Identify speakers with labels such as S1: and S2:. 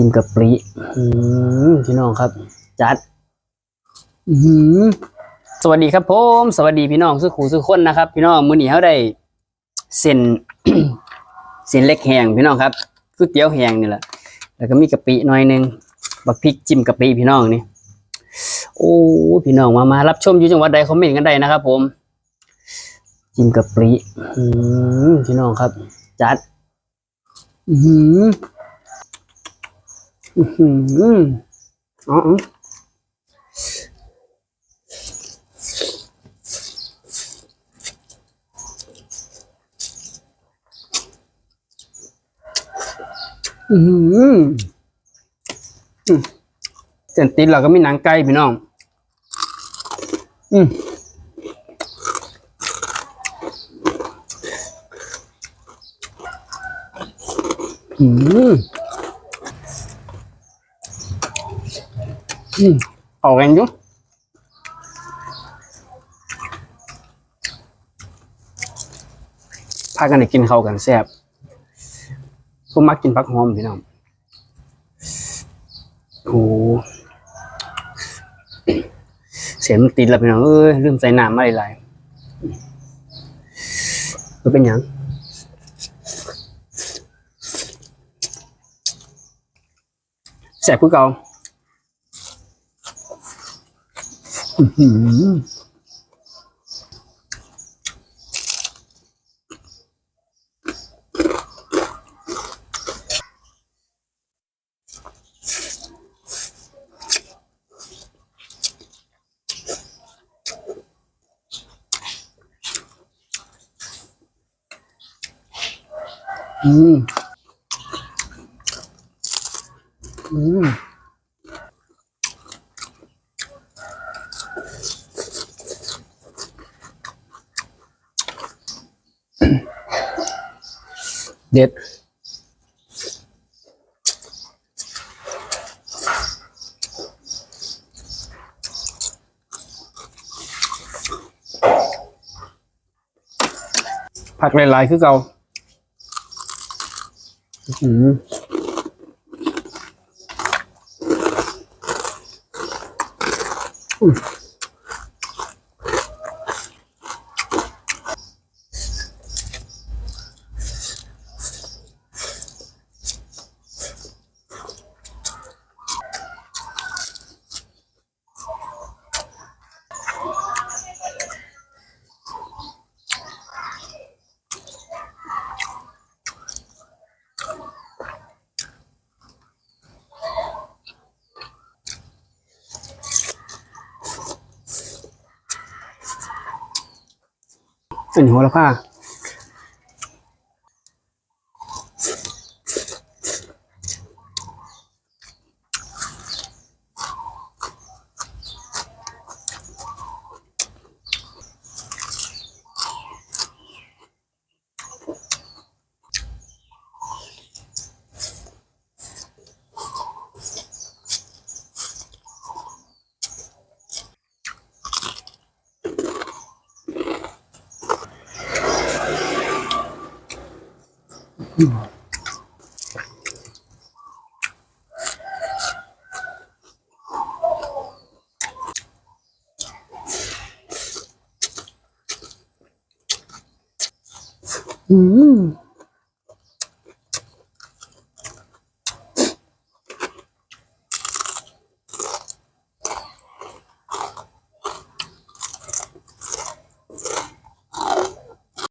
S1: จิ้มกะปริพี่น้องครับ จัดสวัสดีครับผม สวัสดีพี่น้องสุขูสุขคนนะครับ พี่น้องมื้อนี้เขาได้เส้นเส้นเล็กแห้งพี่น้องครับก๋วยเตี๋ยวแห้งนี่แหละแล้วก็มีกะปิหน่อยหนึงบักพริกจิ้มกะปิพี่น้องนี่โอ้พี่น้องมามารับชมอยู่จังหวัดใดคอมเมนต์กันได้นะครับ ผมจิ้มกะปริพี่น้องครับ จัด อื อืมอ๋ออ๋ออืมอืมเส้นติดเราก็มีหนังไก่พี่น้อง อืมอืม อืมเอากันอยู่พากันได้กินข้าวกันแซ่บผมมักกินผักหอมพี่น้องโอ้เสียงมันติดแล้วพี่น้องเอ้ยลืมใส่น้ำมาหลายๆมันเป็นยังแสบคือเก่า อื้อหืออืมอืม เด็ดผักหลายๆคือเก่าอืมอั นนี้โหระพา อืม